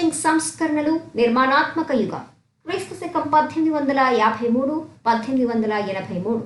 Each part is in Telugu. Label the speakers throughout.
Speaker 1: జంగ్ సంస్కరణలు నిర్మాణాత్మక యుగం. క్రీస్తు శకం పద్దెనిమిది వందల యాభై మూడు పద్దెనిమిది వందల ఎనభై మూడు.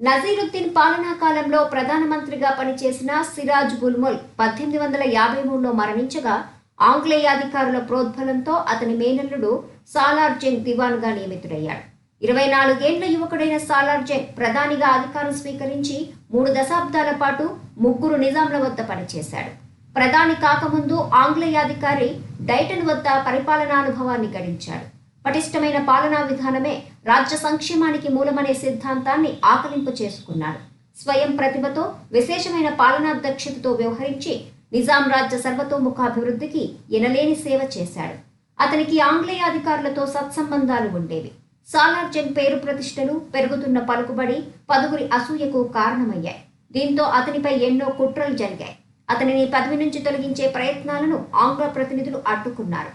Speaker 1: నజీరుద్దీన్ పాలనా కాలంలో ప్రధానమంత్రిగా పనిచేసిన సిరాజ్ గుల్ముల్ పద్దెనిమిది వందల యాభై మూడులో మరణించగా ఆంగ్లేయ అధికారుల ప్రోద్బలంతో అతని మేనల్లుడు సాలార్ జంగ్ దివాన్గా నియమితుడయ్యాడు. ఇరవై నాలుగేండ్ల యువకుడైన సాలార్ జంగ్ ప్రధానిగా అధికారం స్వీకరించి మూడు దశాబ్దాల పాటు ముగ్గురు నిజాంల వద్ద పనిచేశాడు. ప్రధాని కాకముందు ఆంగ్లేయాధికారి డైటన్ వద్ద పరిపాలనానుభవాన్ని గడించాడు. పటిష్టమైన పాలనా విధానమే రాజ్య సంక్షేమానికి మూలమనే సిద్ధాంతాన్ని ఆకలింపు చేసుకున్నాడు. స్వయం ప్రతిభతో విశేషమైన పాలనా దక్షతతో వ్యవహరించి నిజాం రాజ్య సర్వతోముఖాభివృద్ధికి ఎనలేని సేవ చేశాడు. అతనికి ఆంగ్లేయాధికారులతో సత్సంబంధాలు ఉండేవి. సాలార్జంగ్ పేరు ప్రతిష్టలు పెరుగుతున్న పలుకుబడి పదుగురి అసూయకు కారణమయ్యాయి. దీంతో అతనిపై ఎన్నో కుట్రలు జరిగాయి. అతనిని పదవి నుంచి తొలగించే ప్రయత్నాలను ఆంగ్ల ప్రతినిధులు అడ్డుకున్నారు.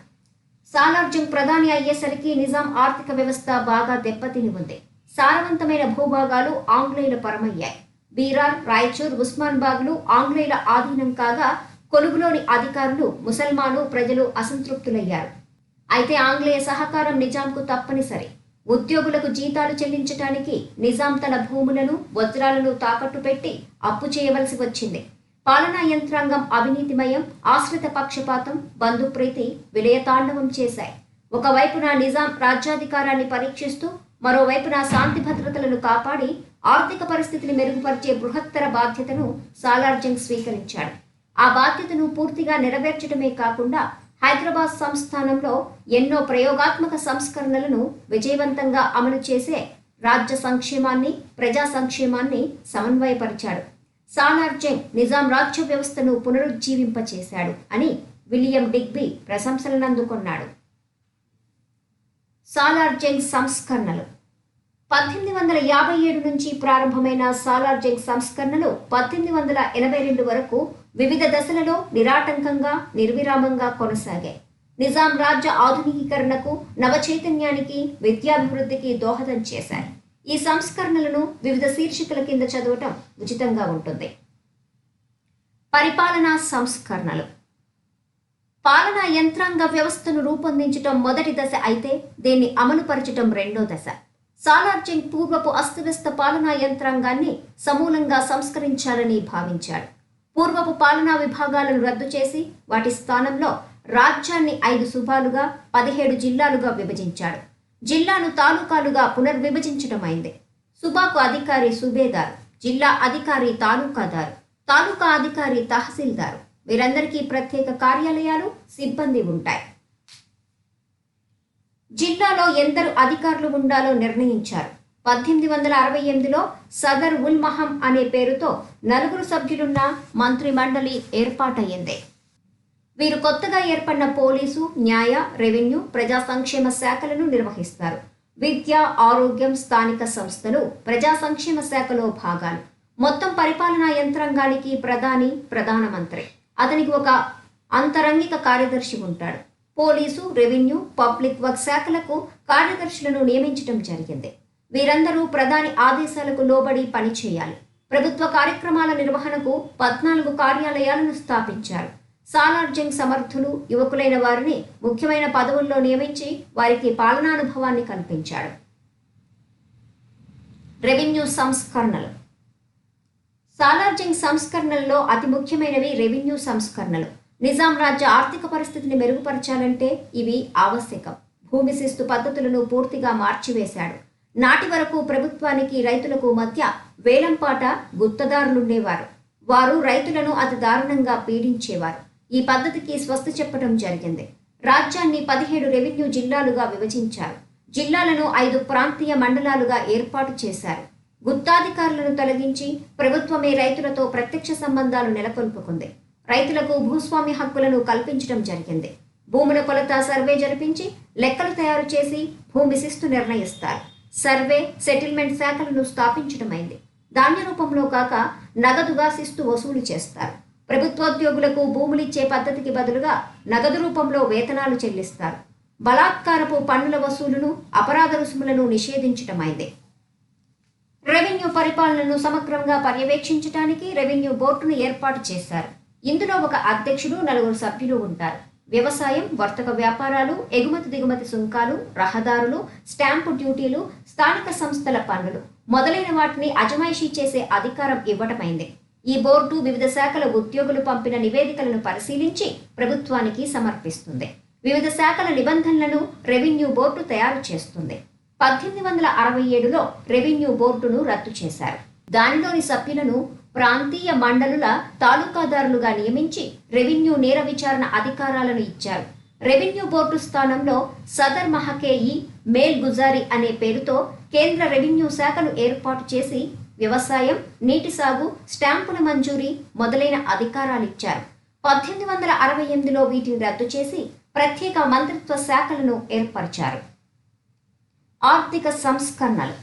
Speaker 1: సాలార్జంగ్ ప్రధాని అయ్యేసరికి నిజాం ఆర్థిక వ్యవస్థ బాగా దెబ్బతిని ఉంది సారవంతమైన భూభాగాలు ఆంగ్లేయుల పరమయ్యాయి. బీరార్ రాయచూర్ ఉస్మాన్బాగ్లు ఆంగ్లేయుల ఆధీనం కాగా కొలుగులోని అధికారులు ముసల్మాను ప్రజలు అసంతృప్తులయ్యారు. అయితే ఆంగ్లేయ సహకారం నిజాంకు తప్పనిసరి. ఉద్యోగులకు జీతాలు చెల్లించటానికి నిజాం తన భూములను వజ్రాలను తాకట్టు పెట్టి అప్పు చేయవలసి వచ్చింది. పాలనా యంత్రాంగం అవినీతిమయం ఆశ్రిత పక్షపాతం బంధుప్రీతి విలయతాండవం చేశాయి. ఒకవైపున నిజాం రాజ్యాధికారాన్ని పరీక్షిస్తూ మరోవైపున శాంతి భద్రతలను కాపాడి ఆర్థిక పరిస్థితిని మెరుగుపరిచే బృహత్తర బాధ్యతను సాలార్జంగ్ స్వీకరించాడు. ఆ బాధ్యతను పూర్తిగా నెరవేర్చడమే కాకుండా హైదరాబాద్ సంస్థానంలో ఎన్నో ప్రయోగాత్మక సంస్కరణలను విజయవంతంగా అమలు చేసే రాజ్య సంక్షేమాన్ని ప్రజా సంక్షేమాన్ని సమన్వయపరిచాడు. సాలార్ జంగ్ నిజాం రాజ్య వ్యవస్థను పునరుజ్జీవింపచేశాడు అని విలియం డిగ్బీ ప్రశంసలను అందుకున్నాడు సాలార్ జంగ్ సంస్కరణలు. పద్దెనిమిది వందల యాభై ఏడు నుంచి ప్రారంభమైన సాలార్ జంగ్ సంస్కరణలు పద్దెనిమిది వందల ఎనభై రెండు వరకు వివిధ దశలలో నిరాటంకంగా నిర్విరామంగా కొనసాగాయి. నిజాం రాజ్య ఆధునికీకరణకు నవచైతన్యానికి విద్యాభివృద్ధికి దోహదం చేశాయి. ఈ సంస్కరణలను వివిధ శీర్షికల కింద చదవటం ఉచితంగా ఉంటుంది. పరిపాలనా సంస్కరణలు. పాలనా యంత్రాంగ వ్యవస్థను రూపొందించటం మొదటి దశ అయితే దీన్ని అమలుపరచటం రెండో దశ. సాలార్జంగ్ పూర్వపు అస్తవ్యస్త పాలనా యంత్రాంగాన్ని సమూలంగా సంస్కరించాలని భావించాడు పూర్వపు పాలనా విభాగాలను రద్దు చేసి వాటి స్థానంలో రాజ్యాన్ని ఐదు సుభాలుగా పదిహేడు జిల్లాలుగా విభజించాడు జిల్లాను తాలూకాలుగా పునర్విభజించడమైంది సుబాకు అధికారి సుబేదార్ జిల్లా అధికారి తాలూకాదారు తాలూకా అధికారి తహసీల్దారు. వీరందరికీ ప్రత్యేక కార్యాలయాలు సిబ్బంది ఉంటాయి. జిల్లాలో ఎందరు అధికారులు ఉండాలో నిర్ణయించారు. పద్దెనిమిది వందల అరవై ఎనిమిదిలో సదర్ ఉల్ మహం అనే పేరుతో నలుగురు సభ్యులున్న మంత్రి మండలి ఏర్పాటయ్యింది. వీరు కొత్తగా ఏర్పడిన పోలీసు న్యాయ రెవెన్యూ ప్రజా సంక్షేమ శాఖలను నిర్వహిస్తారు. విద్య ఆరోగ్యం స్థానిక సంస్థలు ప్రజా సంక్షేమ శాఖలో భాగాలు. మొత్తం పరిపాలనా యంత్రాంగానికి ప్రధాని ప్రధానమంత్రి. అతనికి ఒక అంతరంగిక కార్యదర్శి ఉంటాడు. పోలీసు రెవెన్యూ పబ్లిక్ వర్క్ శాఖలకు కార్యదర్శులను నియమించడం జరిగింది. వీరందరూ ప్రధాని ఆదేశాలకు లోబడి పనిచేయాలి. ప్రభుత్వ కార్యక్రమాల నిర్వహణకు పద్నాలుగు కార్యాలయాలను స్థాపించారు. సాలార్జంగ్ సమర్థులు యువకులైన వారిని ముఖ్యమైన పదవుల్లో నియమించి వారికి పాలనానుభవాన్ని కల్పించాడు. రెవెన్యూ సంస్కరణలు. సాలార్జంగ్ సంస్కరణల్లో అతి ముఖ్యమైనవి రెవెన్యూ సంస్కరణలు. నిజాం రాజ్య ఆర్థిక పరిస్థితిని మెరుగుపరచాలంటే ఇవి ఆవశ్యకం. భూమి శిస్తు పద్ధతులను పూర్తిగా మార్చివేశాడు. నాటి వరకు ప్రభుత్వానికి రైతులకు మధ్య వేలంపాట గుత్తదారులుండేవారు. వారు రైతులను అతి దారుణంగా పీడించేవారు. ఈ పద్ధతికి స్వస్తి చెప్పడం జరిగింది. రాజ్యాన్ని పదిహేడు రెవెన్యూ జిల్లాలుగా విభజించారు. జిల్లాలను ఐదు ప్రాంతీయ మండలాలుగా ఏర్పాటు చేశారు. గుత్తాధికారులను తొలగించి ప్రభుత్వమే రైతులతో ప్రత్యక్ష సంబంధాలు నెలకొల్పుకుంది. రైతులకు భూస్వామి హక్కులను కల్పించడం జరిగింది. భూముల కొలత సర్వే జరిపించి లెక్కలు తయారు చేసి భూమి శిస్తు నిర్ణయిస్తారు. సర్వే సెటిల్మెంట్ శాఖలను స్థాపించడమైంది. ధాన్య రూపంలో కాక నగదుగా శిస్తు వసూలు చేస్తారు. ప్రభుత్వోద్యోగులకు భూములిచ్చే పద్ధతికి బదులుగా నగదు రూపంలో వేతనాలు చెల్లిస్తారు. బలాత్కారపు పన్నుల వసూలును అపరాధ రుసుములను నిషేధించటమైంది. రెవెన్యూ పరిపాలనను సమగ్రంగా పర్యవేక్షించడానికి రెవెన్యూ బోర్డును ఏర్పాటు చేశారు. ఇందులో ఒక అధ్యక్షుడు నలుగురు సభ్యులు ఉంటారు. వ్యవసాయం వర్తక వ్యాపారాలు ఎగుమతి దిగుమతి సుంకాలు రహదారులు స్టాంపు డ్యూటీలు స్థానిక సంస్థల పన్నులు మొదలైన వాటిని అజమాయిషీ చేసే అధికారం ఇవ్వటమైంది. ఈ బోర్డు వివిధ శాఖల ఉద్యోగులు పంపిన నివేదికలను పరిశీలించి ప్రభుత్వానికి సమర్పిస్తుంది. వివిధ శాఖల నిబంధనలను రెవెన్యూ బోర్డు తయారు చేస్తుంది. పద్దెనిమిది వందల అరవై ఏడులో రెవెన్యూ బోర్డును రద్దు చేశారు. దానిలోని సభ్యులను ప్రాంతీయ మండలుల తాలూకాదారులుగా నియమించి రెవెన్యూ నేర విచారణ అధికారాలను ఇచ్చారు. రెవెన్యూ బోర్డు స్థానంలో సదర్ మహకేయి మేల్ గుజారి అనే పేరుతో కేంద్ర రెవెన్యూ శాఖను ఏర్పాటు చేసి వ్యవసాయం నీటి సాగు స్టాంపుల మంజూరీ మొదలైన అధికారాలు ఇచ్చారు పద్దెనిమిది వందల అరవై ఎనిమిదిలో వీటిని రద్దు చేసి ప్రత్యేక మంత్రిత్వ శాఖలను ఏర్పరిచారు. ఆర్థిక సంస్కరణలు.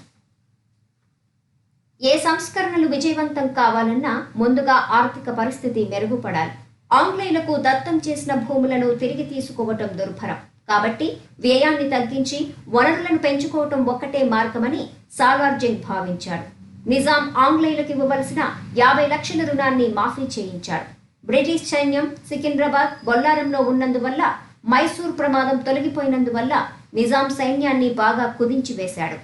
Speaker 1: ఏ సంస్కరణలు విజయవంతం కావాలన్నా ముందుగా ఆర్థిక పరిస్థితి మెరుగుపడాలి. ఆంగ్లేయులకు దత్తం చేసిన భూములను తిరిగి తీసుకోవటం దుర్భరం. కాబట్టి వ్యయాన్ని తగ్గించి వనరులను పెంచుకోవటం ఒక్కటే మార్గమని సాలార్జంగ్ భావించాడు. నిజాం ఆంగ్లేయులకు ఇవ్వవలసిన యాభై లక్షల రుణాన్ని మాఫీ చేయించాడు బ్రిటిష్ సైన్యం సికింద్రాబాద్ బొల్లారంలో ఉన్నందువల్ల మైసూర్ ప్రమాదం తొలగిపోయినందువల్ల నిజాం సైన్యాన్ని బాగా కుదించి వేశాడు.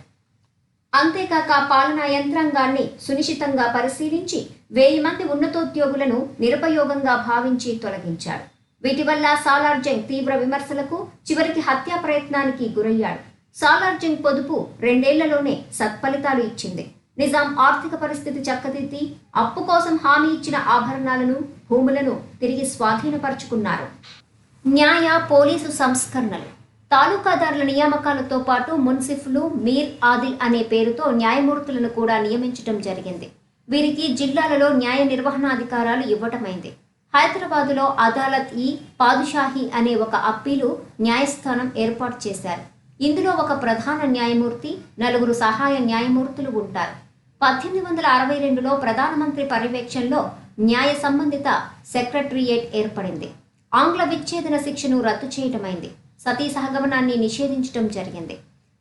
Speaker 1: అంతేకాక పాలనా యంత్రాంగాన్ని సునిశితంగా పరిశీలించి వెయ్యి మంది ఉన్నతోద్యోగులను నిరుపయోగంగా భావించి తొలగించాడు వీటి వల్ల సాలార్జంగ్ తీవ్ర విమర్శలకు చివరికి హత్యా ప్రయత్నానికి గురయ్యాడు. సాలార్జంగ్ పొదుపు రెండేళ్ళలోనే సత్ఫలితాలు ఇచ్చింది. నిజాం ఆర్థిక పరిస్థితి చక్కదిద్ది అప్పు కోసం హామీ ఇచ్చిన ఆభరణాలను భూములను తిరిగి స్వాధీనపరుచుకున్నారు. న్యాయ పోలీసు సంస్కరణలు. తాలూకాదారుల నియామకాలతో పాటు మున్సిఫ్లు మీర్ ఆదిల్ అనే పేరుతో న్యాయమూర్తులను కూడా నియమించడం జరిగింది. వీరికి జిల్లాలలో న్యాయ నిర్వహణాధికారాలు ఇవ్వటమైంది. హైదరాబాదులో అదాలత్ ఈ పాదుషాహి అనే ఒక అప్పీలు న్యాయస్థానం ఏర్పాటు చేశారు. ఇందులో ఒక ప్రధాన న్యాయమూర్తి నలుగురు సహాయ న్యాయమూర్తులు ఉంటారు. పద్దెనిమిది వందల అరవై రెండులో ప్రధానమంత్రి పర్యవేక్షణలో న్యాయ సంబంధిత సెక్రటరియేట్ ఏర్పడింది. ఆంగ్ల విచ్ఛేదన శిక్షను రద్దు చేయటమైంది. సతీ సహగమనాన్ని నిషేధించడం జరిగింది.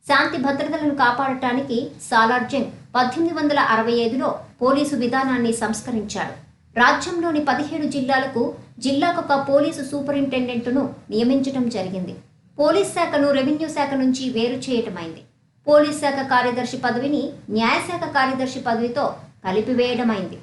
Speaker 1: శాంతి భద్రతలను కాపాడటానికి సాలార్జంగ్ పద్దెనిమిది వందల అరవై ఐదులో పోలీసు విధానాన్ని సంస్కరించాడు రాజ్యంలోని పదిహేడు జిల్లాలకు జిల్లాకొక పోలీసు సూపరింటెండెంట్ను నియమించడం జరిగింది. పోలీస్ శాఖను రెవెన్యూ శాఖ నుంచి వేరు చేయటమైంది. పోలీస్ శాఖ కార్యదర్శి పదవిని న్యాయశాఖ కార్యదర్శి పదవితో కలిపివేయడమైంది.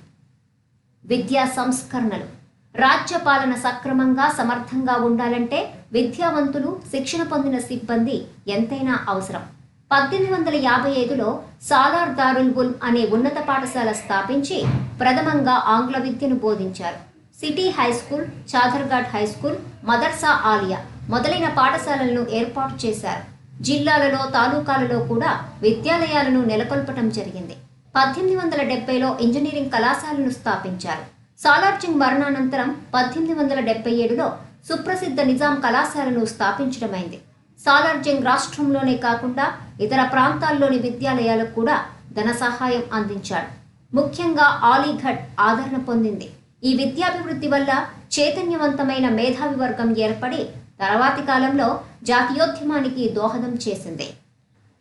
Speaker 1: విద్యా సంస్కరణలు. రాజ్యపాలన సక్రమంగా సమర్థంగా ఉండాలంటే విద్యావంతులు శిక్షణ పొందిన సిబ్బంది ఎంతైనా అవసరం. పద్దెనిమిది వందల యాభై ఐదులో సాలార్ దారుల్ ఉల్ అనే ఉన్నత పాఠశాల స్థాపించి ప్రథమంగా ఆంగ్ల విద్యను బోధించారు. City high school Chaderghat high school Madrasa Aliya మొదలైన పాఠశాలలను ఏర్పాటు చేశారు. జిల్లాలలో తాలూకాలలో కూడా విద్యాలయాలను నెలకొల్పటం జరిగింది. పద్దెనిమిది వందల డెబ్బైలో ఇంజనీరింగ్ కళాశాలను స్థాపించారు. సాలార్జంగ్ మరణానంతరం పద్దెనిమిది వందల డెబ్బై ఏడులో సుప్రసిద్ధ నిజాం కళాశాలను స్థాపించడమైంది. సాలార్జంగ్ రాష్ట్రంలోనే కాకుండా ఇతర ప్రాంతాల్లోని విద్యాలయాలకు కూడా ధన సహాయం అందించాడు ముఖ్యంగా ఆలీఘడ్ ఆదరణ పొందింది. ఈ విద్యాభివృద్ధి వల్ల చైతన్యవంతమైన మేధావి వర్గం ఏర్పడి తర్వాతి కాలంలో జాతీయోద్యమానికి దోహదం చేసింది.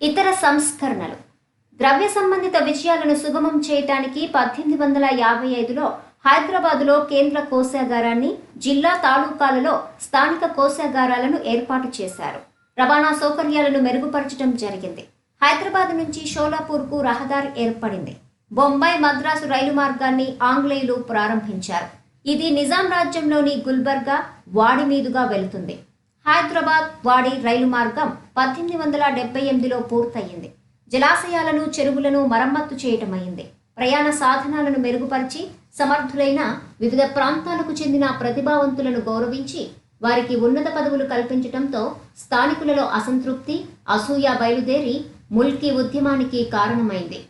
Speaker 1: ఇతర సంస్కరణలు. ద్రవ్య సంబంధిత విషయాలను సుగమం చేయటానికి పద్దెనిమిది వందల యాభై ఐదులో హైదరాబాదులో కేంద్ర కోశాగారాన్ని జిల్లా తాలూకాలలో స్థానిక కోశాగారాలను ఏర్పాటు చేశారు. రవాణా సౌకర్యాలను మెరుగుపరచడం జరిగింది. హైదరాబాద్ నుంచి షోలాపూర్కు రహదారి ఏర్పడింది. బొంబాయి మద్రాసు రైలు మార్గాన్ని ఆంగ్లేయులు ప్రారంభించారు. ఇది నిజాం రాజ్యంలోని గుల్బర్గా వాడి మీదుగా వెళుతుంది. హైదరాబాద్ వాడి రైలు మార్గం పద్దెనిమిది వందల డెబ్బై ఎనిమిదిలో పూర్తయింది. జలాశయాలను చెరువులను మరమ్మత్తు చేయటమైంది ప్రయాణ సాధనాలను మెరుగుపరిచి సమర్థులైన వివిధ ప్రాంతాలకు చెందిన ప్రతిభావంతులను గౌరవించి వారికి ఉన్నత పదవులు కల్పించటంతో స్థానికులలో అసంతృప్తి అసూయ బయలుదేరి ముల్కీ ఉద్యమానికి కారణమైంది.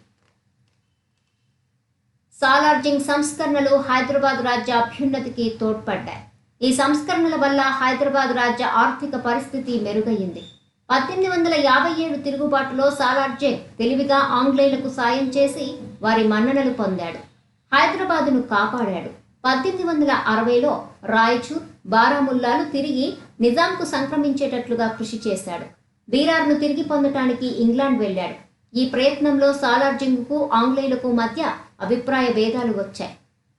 Speaker 1: సాలార్జింగ్ సంస్కరణలు హైదరాబాద్ రాజ్య అభ్యున్నతికి తోడ్పడ్డాయి. ఈ సంస్కరణల వల్ల హైదరాబాద్ రాజ్య ఆర్థిక పరిస్థితి మెరుగయ్యింది. పద్దెనిమిది వందల యాభై ఏడు తిరుగుబాటులో సాలార్జింగ్ తెలివిగా ఆంగ్లేయులకు సాయం చేసి వారి మన్ననలు పొందాడు. హైదరాబాదును కాపాడాడు. పద్దెనిమిది వందల అరవైలో రాయచూర్ బారాముల్లాలు తిరిగి నిజాంకు సంక్రమించేటట్లుగా కృషి చేశాడు. బీరార్ను తిరిగి పొందటానికి ఇంగ్లాండ్ వెళ్ళాడు. ఈ ప్రయత్నంలో సాలార్జింగ్కు ఆంగ్లేయులకు మధ్య అభిప్రాయ భేదాలు వచ్చాయి.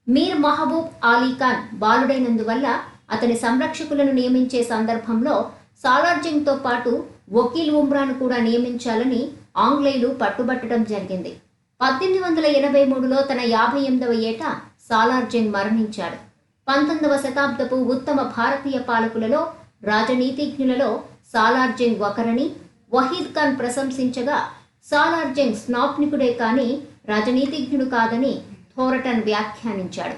Speaker 1: మీర్ మహబూబ్ ఆలీ ఖాన్ బాలుడైనందువల్ల అతని సంరక్షకులను నియమించే సందర్భంలో సాలార్జింగ్తో పాటు వకీల్ ఉమ్రాను కూడా నియమించాలని ఆంగ్లేయులు పట్టుబట్టడం జరిగింది. పద్దెనిమిది వందల ఎనభై మూడులో తన యాభై ఎనిమిదవ ఏట సాలార్జంగ్ మరణించాడు. పంతొమ్మిదవ శతాబ్దపు ఉత్తమ భారతీయ పాలకులలో రాజనీతిజ్ఞులలో సాలార్జంగ్ ఒకరని వహీద్ ఖాన్ ప్రశంసించగా సాలార్జంగ్ స్నాప్నికుడే కానీ రాజనీతిజ్ఞుడు కాదని థోరటన్ వ్యాఖ్యానించాడు.